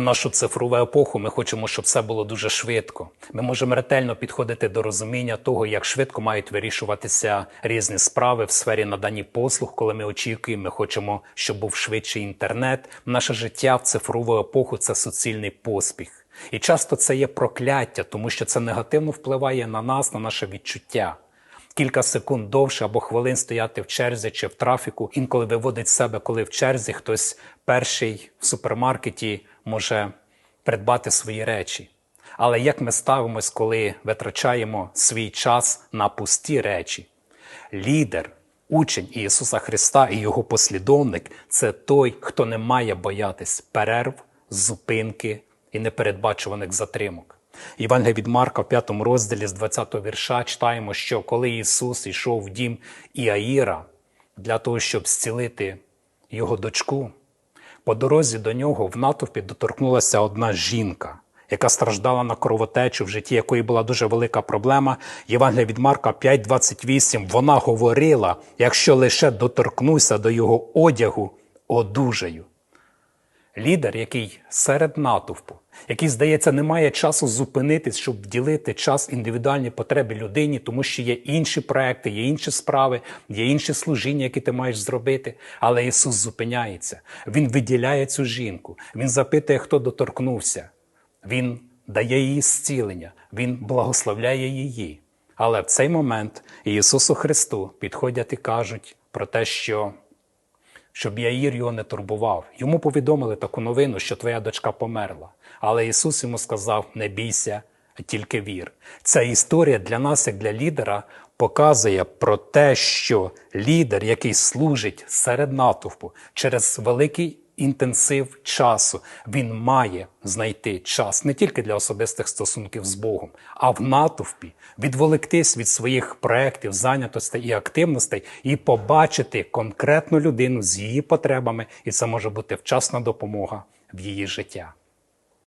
Нашу цифрову епоху ми хочемо, щоб все було дуже швидко. Ми можемо ретельно підходити до розуміння того, як швидко мають вирішуватися різні справи в сфері надані послуг, коли ми очікуємо. Ми хочемо, щоб був швидший інтернет. Наше життя в цифрову епоху це суцільний поспіх. І часто це є прокляття, тому що це негативно впливає на нас, на наше відчуття. Кілька секунд довше або хвилин стояти в черзі чи в трафіку. Інколи виводить себе, коли в черзі хтось перший в супермаркеті може придбати свої речі. Але як ми ставимось, коли витрачаємо свій час на пусті речі? Лідер, учень Ісуса Христа і його послідовник це той, хто не має боятись перерв, зупинки і непередбачуваних затримок. Євангелія від Марка в 5 розділі з 20 вірша читаємо, що коли Ісус йшов в дім Іаїра для того, щоб зцілити його дочку, по дорозі до нього в натовпі доторкнулася одна жінка, яка страждала на кровотечу, в житті якої була дуже велика проблема. Євангелія від Марка 5.28, вона говорила, якщо лише доторкнуся до його одягу, одужаю. Лідер, який серед натовпу, який, здається, не має часу зупинитись, щоб вділити час індивідуальні потреби людині, тому що є інші проекти, є інші справи, є інші служіння, які ти маєш зробити. Але Ісус зупиняється. Він виділяє цю жінку. Він запитує, хто доторкнувся. Він дає їй зцілення, Він благословляє її. Але в цей момент Ісусу Христу підходять і кажуть про те, що щоб Яїр його не турбував. Йому повідомили таку новину, що твоя дочка померла. Але Ісус йому сказав: не бійся, тільки вір. Ця історія для нас, як для лідера, показує про те, що лідер, який служить серед натовпу через великий інтенсив часу, він має знайти час не тільки для особистих стосунків з Богом, а в натовпі відволіктись від своїх проєктів, зайнятостей і активностей і побачити конкретну людину з її потребами, і це може бути вчасна допомога в її життя.